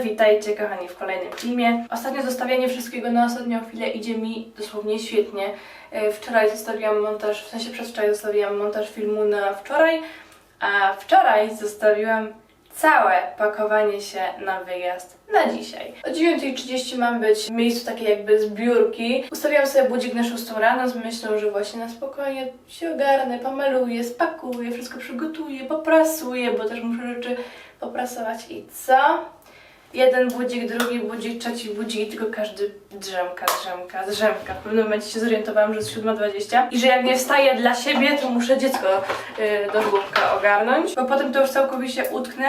Witajcie kochani w kolejnym filmie. Ostatnio zostawianie wszystkiego na ostatnią chwilę idzie mi dosłownie świetnie. E, Wczoraj zostawiłam montaż, w sensie przedwczoraj zostawiłam montaż filmu na wczoraj, a wczoraj zostawiłam całe pakowanie się na wyjazd na dzisiaj. O 9.30 mam być w miejscu takiej jakby zbiórki. Ustawiłam sobie budzik na 6 rano z myślą, że właśnie na spokojnie się ogarnę, pomaluję, spakuję, wszystko przygotuję, poprasuję, bo też muszę rzeczy poprasować i co? Jeden budzik, drugi budzik, trzeci budzik i tylko każdy drzemka, drzemka, drzemka. W pewnym momencie się zorientowałam, że jest 7.20 i że jak nie wstaję dla siebie, to muszę dziecko y, do żłobka ogarnąć, bo potem to już całkowicie utknę.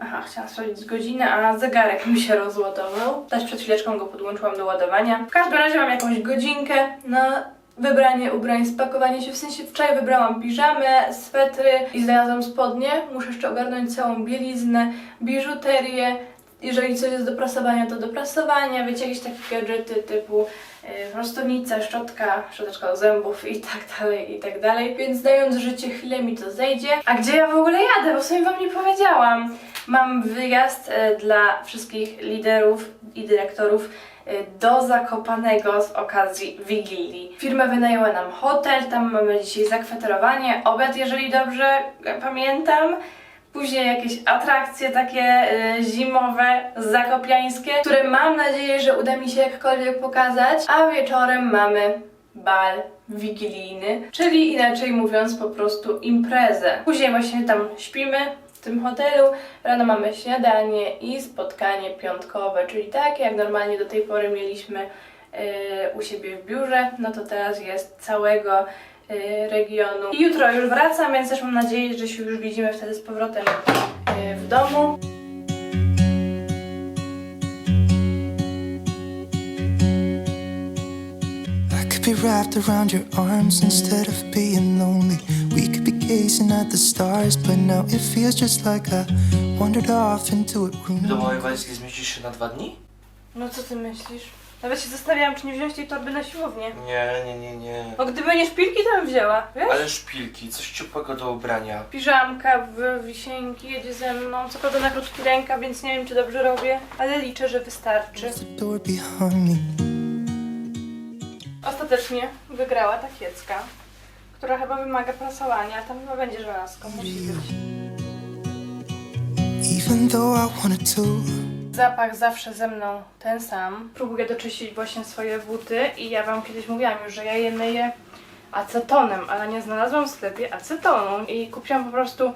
Aha, chciałam sprawdzić godzinę, a zegarek mi się rozładował. Też przed chwileczką go podłączyłam do ładowania. W każdym razie mam jakąś godzinkę na wybranie ubrań, spakowanie się. W sensie wczoraj wybrałam piżamę, swetry i znalazłam spodnie. Muszę jeszcze ogarnąć całą bieliznę, biżuterię. Jeżeli coś jest do prasowania, to do prasowania. Wiecie, jakieś takie gadżety typu yy, prostownica, szczotka, szczoteczka do zębów i tak dalej, i tak dalej. Więc dając życie chwilę mi to zejdzie. A gdzie ja w ogóle jadę? Bo w wam nie powiedziałam. Mam wyjazd e, dla wszystkich liderów i dyrektorów e, do Zakopanego z okazji Wigilii. Firma wynajęła nam hotel, tam mamy dzisiaj zakwaterowanie, obiad, jeżeli dobrze pamiętam. Później jakieś atrakcje takie y, zimowe, zakopiańskie, które mam nadzieję, że uda mi się jakkolwiek pokazać. A wieczorem mamy bal wigilijny, czyli inaczej mówiąc po prostu imprezę. Później właśnie tam śpimy w tym hotelu, rano mamy śniadanie i spotkanie piątkowe, czyli takie jak normalnie do tej pory mieliśmy y, u siebie w biurze, no to teraz jest całego regionu. I jutro już wracam, więc też mam nadzieję, że się już widzimy wtedy z powrotem y, w domu. Be wrapped around your arms instead of being lonely. We could be gazing at the stars, but now it feels just like I wandered off into a room. Do mojej walizki zmieścisz się na dwa dni? No co ty myślisz? Nawet się zastanawiałam, czy nie wziąć tej torby na siłownię. Nie, nie, nie, nie. Bo gdyby nie szpilki, to bym wzięła, wiesz? Ale szpilki, coś ciepłego do ubrania. Piżamka w wisienki jedzie ze mną, co prawda na krótki rękaw, więc nie wiem, czy dobrze robię, ale liczę, że wystarczy. Ostatecznie wygrała ta kiecka, która chyba wymaga prasowania, ale tam chyba będzie żelazko, musi być. Even though I wanted to. Zapach zawsze ze mną ten sam. Próbuję doczyścić właśnie swoje buty i ja wam kiedyś mówiłam już, że ja je myję acetonem, ale nie znalazłam w sklepie acetonu. I kupiłam po prostu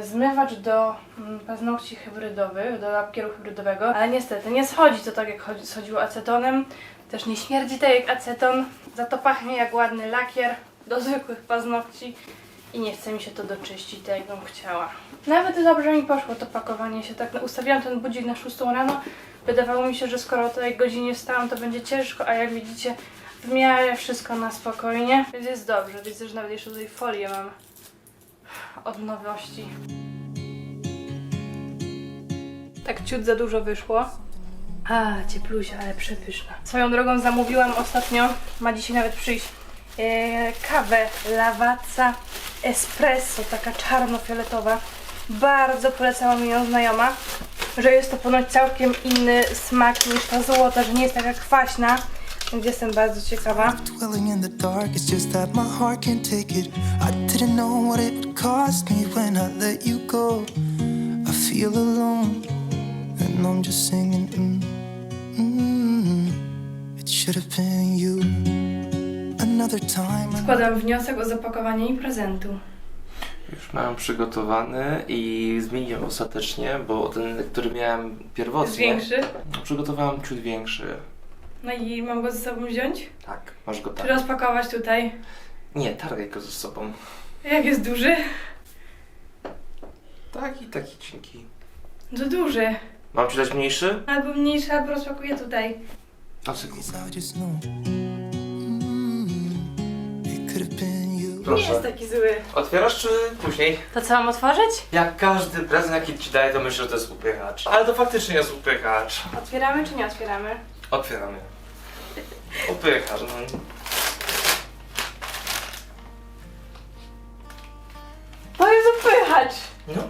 y, zmywacz do mm, paznokci hybrydowych, do lapkieru hybrydowego, ale niestety nie schodzi to tak jak chodzi, schodziło acetonem, też nie śmierdzi tak jak aceton, za to pachnie jak ładny lakier do zwykłych paznokci i nie chce mi się to doczyścić tak jakbym chciała. Nawet dobrze mi poszło to pakowanie się, tak ustawiłam ten budzik na 6 rano, wydawało mi się, że skoro o tej godzinie wstałam to będzie ciężko, a jak widzicie w miarę wszystko na spokojnie, więc jest dobrze, widzę, że nawet jeszcze tutaj folię mam od nowości. Tak ciut za dużo wyszło. A, cieplusia, ale przepyszna. Swoją drogą zamówiłam ostatnio, ma dzisiaj nawet przyjść, e, kawę Lavazza Espresso, taka czarno-fioletowa. Bardzo polecała mi ją znajoma, że jest to ponoć całkiem inny smak niż ta złota, że nie jest taka kwaśna, więc jestem bardzo ciekawa. Mm, mm, it should have been you. Składam wniosek o zapakowanie im prezentu. Już mam przygotowany i zmieniłem ostatecznie, bo ten, który miałem pierwotnie... Jest większy? No, Przygotowałem ciut większy. No i mam go ze sobą wziąć? Tak, masz go Czy tak. rozpakować tutaj? Nie, targaj go ze sobą. Jak jest duży? Taki, taki cienki. To duży. Mam ci dać mniejszy? Albo mniejszy, albo rozpakuję tutaj. A sekundę. Nie Proszę. jest taki zły. Otwierasz czy później? To co mam otworzyć? Jak każdy prezent jaki ci daje, to myślę, że to jest upychacz. Ale to faktycznie jest upychacz. Otwieramy czy nie otwieramy? Otwieramy. Upychacz, no. To jest upychacz! No.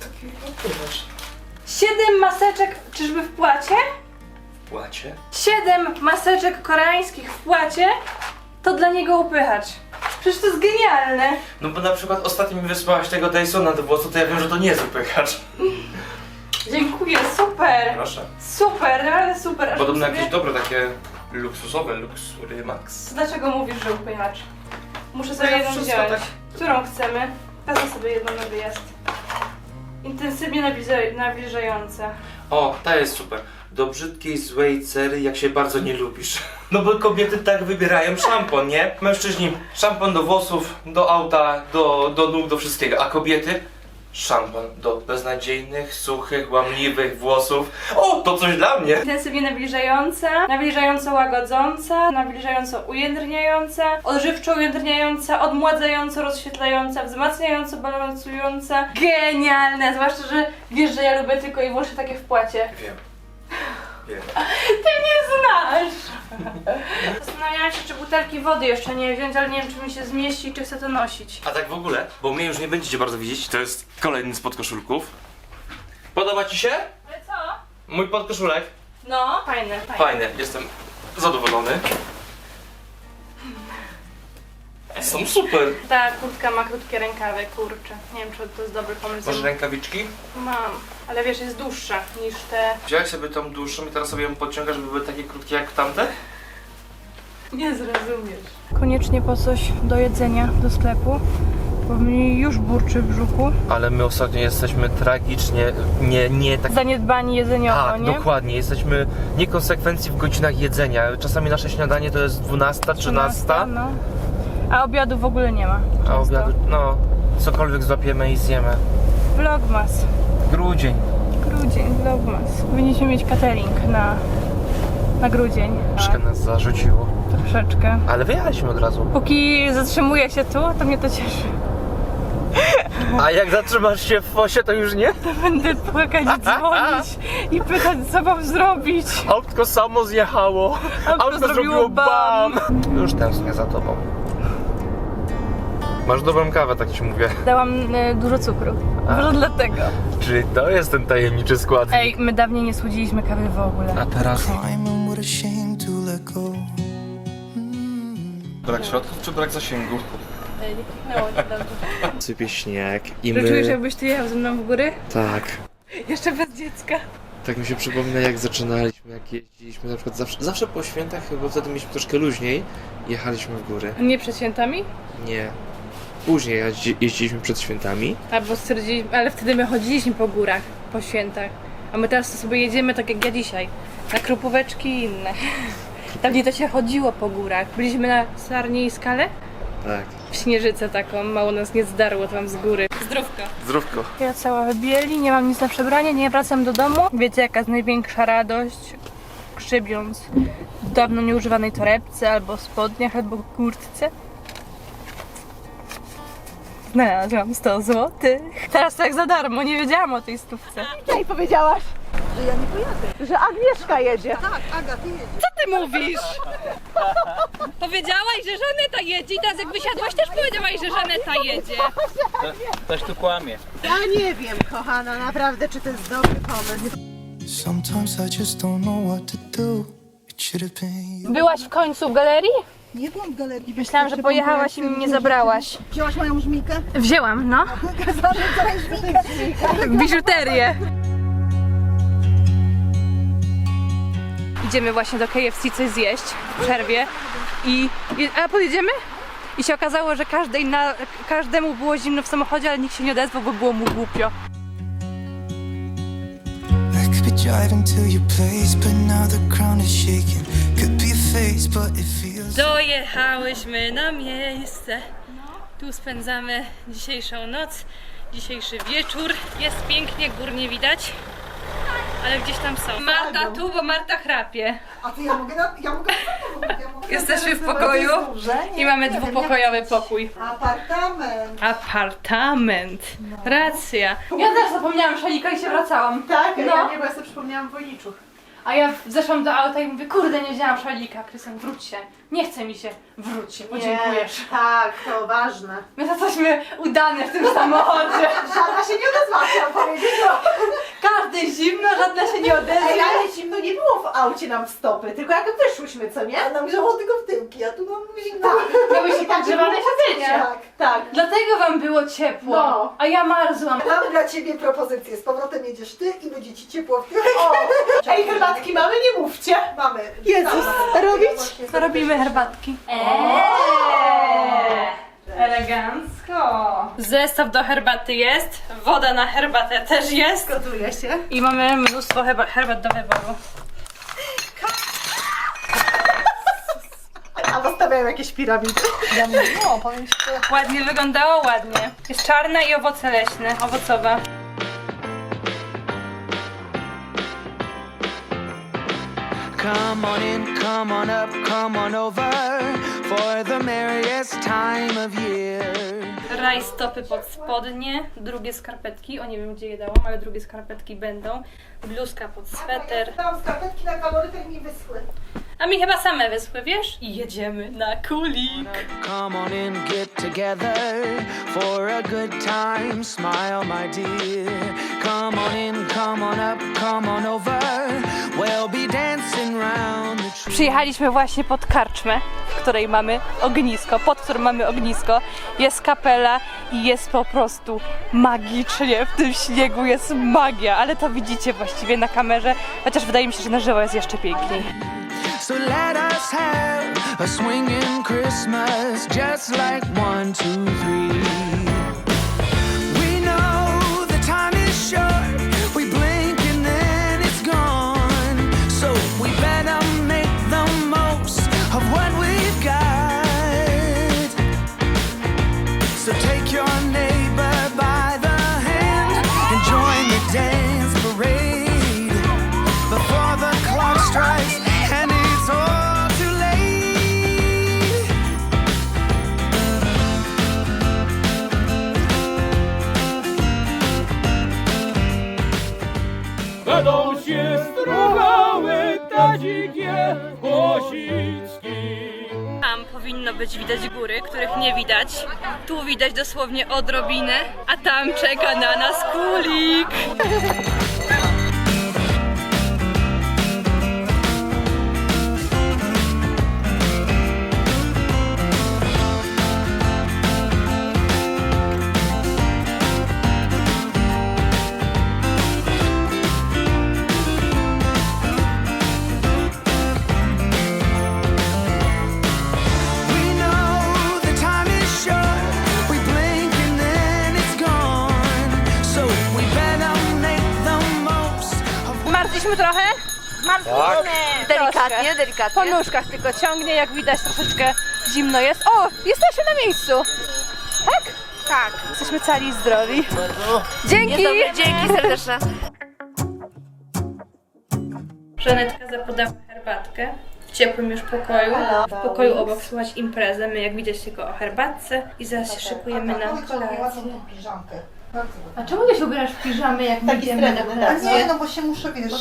Taki upychacz. Siedem maseczek, czyżby w płacie? Płacie? Siedem maseczek koreańskich w płacie, to dla niego upychacz. Przecież to jest genialne. No bo na przykład ostatnio mi wysłałaś tego Dysona do włosu, to ja wiem, że to nie jest upychacz. Dziękuję, super. Proszę. Super, naprawdę super. Aż Podobno sobie- jakieś dobre takie luksusowe, Luxury Max. Dlaczego mówisz, że upychacz? Muszę sobie ja jedną wszystko wziąć. tak- Którą chcemy? Wezmę sobie jedną na wyjazd. Intensywnie nabliża- nawilżająca. O, ta jest super. Do brzydkiej, złej cery, jak się bardzo nie lubisz. No bo kobiety tak wybierają szampon, nie? Mężczyźni szampon do włosów, do auta, do, do nóg, do wszystkiego. A kobiety szampon do beznadziejnych, suchych, łamliwych włosów. O, to coś dla mnie! Intensywnie nawilżająca, nawilżająco łagodząca, nawilżająco ujędrniająca, odżywczo ujędrniająca, odmładzająco rozświetlająca, wzmacniająco balansująca. Genialne! Zwłaszcza, że wiesz, że ja lubię tylko i wyłącznie takie w płacie. Wiem. Ty nie znasz! Zastanawiałam się, czy butelki wody jeszcze nie wziąć, ale nie wiem, czy mi się zmieści i czy chcę to nosić. A tak w ogóle, bo mnie już nie będziecie bardzo widzieć, to jest kolejny z podkoszulków. Podoba ci się? Ale co? Mój podkoszulek? No, fajne, fajne. Fajny, jestem zadowolony. Są super. Ta kurtka ma krótkie rękawy, kurczę. Nie wiem, czy to jest dobry pomysł. Masz rękawiczki? Mam, ale wiesz, jest dłuższa niż te... Wziąłeś sobie tą dłuższą i teraz sobie ją podciągasz, żeby były takie krótkie jak tamte? Nie zrozumiesz. Koniecznie po coś do jedzenia do sklepu, bo mi już burczy w brzuchu. Ale my ostatnio jesteśmy tragicznie, nie, nie tak... Zaniedbani jedzeniowo, Tak, nie? dokładnie. Jesteśmy niekonsekwencji w godzinach jedzenia. Czasami nasze śniadanie to jest 12, 13, No. A obiadu w ogóle nie ma. a często. obiadu, no, cokolwiek złapiemy i zjemy. Vlogmas. Grudzień. Grudzień, Vlogmas. Powinniśmy mieć catering na, na grudzień. Troszkę nas zarzuciło. Troszeczkę. Ale wyjechaliśmy od razu. Póki zatrzymuję się tu, to mnie to cieszy. A jak zatrzymasz się w fosie, to już nie? Będę płakać dzwonić i pytać, co mam zrobić. Autko samo zjechało. Autko zrobiło bam. Już tęsknię za tobą. Masz dobrą kawę, tak ci mówię. Dałam e, dużo cukru. Może dlatego. Czyli to jest ten tajemniczy składnik. Ej, my dawniej nie słodziliśmy kawy w ogóle. A teraz Climbing, what a shame to let go. Mm. brak środków czy brak zasięgu? Ej, nie kliknęło cię dobrze. Sypie śnieg i Że czujesz, jakbyś tu jechał ze mną w góry? Tak. Jeszcze bez dziecka. Tak mi się przypomina jak zaczynaliśmy, jak jeździliśmy na przykład zawsze, zawsze po świętach, bo wtedy mieliśmy troszkę luźniej, jechaliśmy w góry. Nie przed świętami? Nie. Później jeździ- jeździliśmy przed świętami. Albo stwierdziliśmy, ale wtedy my chodziliśmy po górach, po świętach. A my teraz to sobie jedziemy tak jak ja dzisiaj. Na krupóweczki i inne. Dawniej to się chodziło po górach. Byliśmy na Sarni i Skale? Tak. W Śnieżycę taką, mało nas nie zdarło tam z góry. Zdrówka. Zdrówko. Ja cała w bieli, nie mam nic na przebranie, nie wracam do domu. Wiecie jaka jest największa radość? Grzybiąc w dawno nieużywanej torebce, albo spodniach, albo kurtce. Znalazłam 100 zł. Teraz tak za darmo, nie wiedziałam o tej stówce. I powiedziałaś, że ja nie pojadę. Że Agnieszka jedzie. Tak, Aga, ty jedziesz. Co ty mówisz? Powiedziałaś, że Żaneta jedzie i teraz jak wysiadłaś też powiedziałaś, że Żaneta jedzie. Ktoś tu kłamie. Ja nie wiem, kochana, naprawdę, czy to jest dobry pomysł. Sometimes I just don't know what to do. It should have been you. Byłaś w końcu w galerii? Nie byłam w galerii. Myślałam, że pojechałaś i mnie nie zabrałaś. Wzięłaś moją żmikę? Wzięłam, no. Zarzucaj żmikę. Biżuterię. Idziemy właśnie do KFC coś zjeść w przerwie i... i a pojedziemy? I się okazało, że każdej na, każdemu było zimno w samochodzie, ale nikt się nie odezwał, bo było mu głupio. I could be driving to your place, but now the ground is shaking. Could be Dojechałyśmy na miejsce. Tu spędzamy dzisiejszą noc, dzisiejszy wieczór. Jest pięknie, gór nie widać, ale gdzieś tam są. Marta tu, bo Marta chrapie. A ty ja mogę na... Ja mogę ja mogę Jesteśmy w na- pokoju i mamy dwupokojowy pokój. Apartament. Apartament. Racja. Ja też zapomniałam szalika i się wracałam. Tak, No. ja nie, bo ja sobie przypomniałam Wojniczuch. A ja zeszłam do auta i mówię, kurde, nie wzięłam szalika. Krystian, wróć się. Nie chce mi się. Wróć się, podziękujesz. Nie, tak, to ważne. My jesteśmy udane w tym samochodzie. Żadna się nie odezwała, chciałam powiedzieć. No. Każdy zimno, żadna się nie odezwie. Ej, ale zimno nie było w aucie nam w stopy, tylko jak wyszłyśmy, co nie? A nam grzało tylko w tyłki, a tu mam zimno. Miałyście podgrzewane siedzenie. Tak. Tak. Dlatego wam było ciepło, No. a ja marzłam. Mam dla ciebie propozycję. Z powrotem jedziesz ty i będzie ci ciepło w tyłek. O, ej, herbatki mamy, nie mówcie. Mamy. Jezus, Mamy. robić? To robimy herbatki. Eee, elegancko. Zestaw do herbaty jest, woda na herbatę też jest. Gotuję się. I mamy mnóstwo herba- herbat do wyboru. A postawiają jakieś piramidy. No, powiem ci, że Ładnie wyglądało, ładnie. Jest czarna i owoce leśne, owocowa. Come on in, come on up, come on over for the merriest time of year. Rajstopy pod spodnie, drugie skarpetki, o nie wiem gdzie je dałam, ale drugie skarpetki będą. Bluzka pod sweter. dałam skarpetki na kaloryfer mi wyschły. A mi chyba same wyschły, wiesz? I jedziemy na kulik. Come on in, get together for a good time. Smile, my dear. Come on in, come on up, come on over. We'll be dancing round the tree. Przyjechaliśmy właśnie pod karczmę, której mamy ognisko, pod którym mamy ognisko. Jest kapela i jest po prostu magicznie. W tym śniegu jest magia, ale to widzicie właściwie na kamerze, chociaż wydaje mi się, że na żywo jest jeszcze piękniej. So let us have a swinging Christmas, just like one, two, three. Będą się strugały te dzikie głosicki. Tam powinno być widać góry, których nie widać. Tu widać dosłownie odrobinę, a tam czeka na nas kulik. Delikatnie, delikatnie. Po nóżkach tylko ciągnie, jak widać troszeczkę zimno jest. O, jesteśmy na miejscu! Tak? Tak. Jesteśmy cali i zdrowi. Dzięki! dzięki serdeczne. Żanetka zapodała herbatkę w ciepłym już pokoju. W pokoju obok słychać imprezę. My jak widać tylko o herbatce i zaraz się szykujemy na kolację. A czemu ty się ubierasz w piżamy jak my idziemy na A kolację? nie, no bo się muszę, wiesz...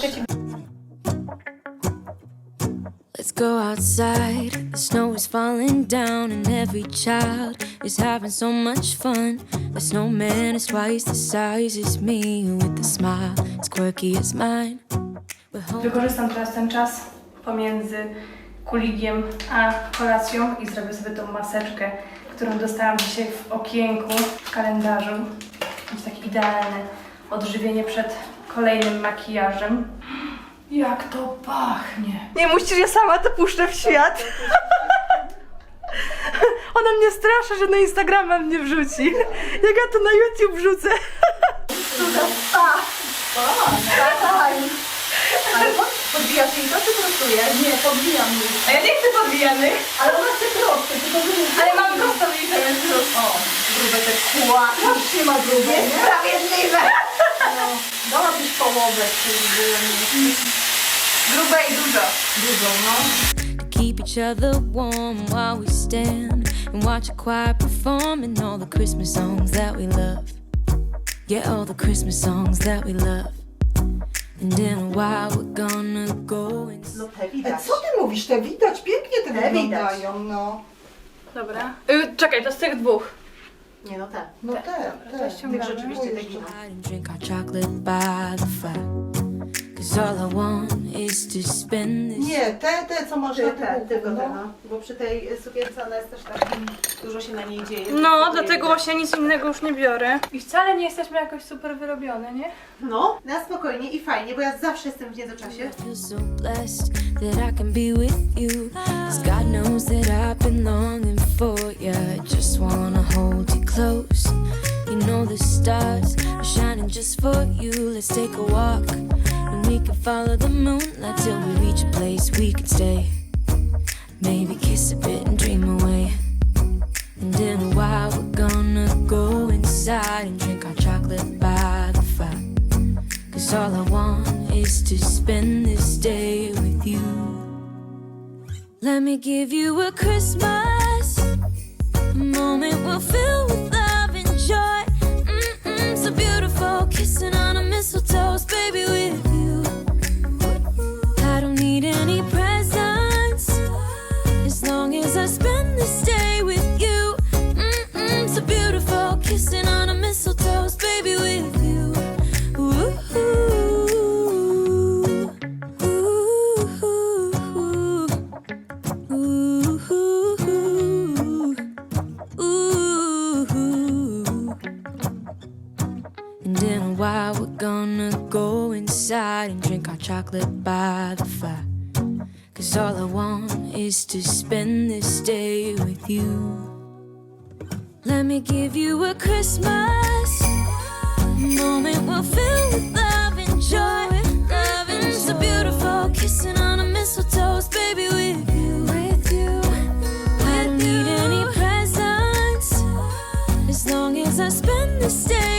Let's go outside. The snow is falling down, and every child is having so much fun. The snowman is twice the size as me, with a smile as quirky as mine. Wykorzystam teraz ten czas pomiędzy kuligiem a kolacją i zrobię sobie tą maseczkę, którą dostałam dzisiaj w okienku w kalendarzu. Jest takie idealne odżywienie przed kolejnym makijażem. Jak to pachnie! Nie musisz, ja sama to puszczę w świat. Ona mnie straszy, że na Instagrama mnie wrzuci. Jak ja to na YouTube wrzucę. Ale pod, podbijasz jej to, czy prostujesz? Nie, podbijam jej. A ja nie chcę podbijanych, Ale ona chce proste, tylko że ale mam prostą liczbę, więc. O, grube te kła. Już nie ma grube, nie? Sprawiedliwe. No, dałabyś połowę, czyli było nie. Grube i dużo. Dużo, no. to keep each other warm while we stand and watch a choir performing all the Christmas songs that we love. Yeah, all the Christmas songs that we love. And in a while we're gonna go and No te E, widać. Co ty mówisz? Te widać, pięknie te, Te wyglądają, no. Dobra. Y, czekaj, to z tych dwóch. Nie no te. No Te, te, te. ściągamy. Tych Rzeczywiście te wina. and drink our chocolate by the fire. Cause all I want is to spend this Nie, te, te, co masz Te, na te, tyłku, tylko no. te, no. Bo przy tej sukience ona jest też tak, dużo się na niej dzieje. No, dlatego właśnie nic innego już nie biorę. I wcale nie jesteśmy jakoś super wyrobione, nie? No, na spokojnie i fajnie, bo ja zawsze jestem w niedoczasie. I feel so blessed that I can be with you. Cause God knows that I've been longing for you. I just wanna hold you close. You know the stars are shining just for you. Let's take a walk follow the moonlight till we reach a place we can stay. Maybe kiss a bit and dream away. And in a while we're gonna go inside and drink our chocolate by the fire. Cause all I want is to spend this day with you. Let me give you a Christmas, a moment we'll fill with love and joy. Mm-mm, so beautiful, kissing on a mistletoe, baby, with away with you. Let me give you a Christmas moment we'll fill with love and joy. Love and so beautiful, kissing on a mistletoe, baby, with you. With you, I don't need any presents as long as I spend this day.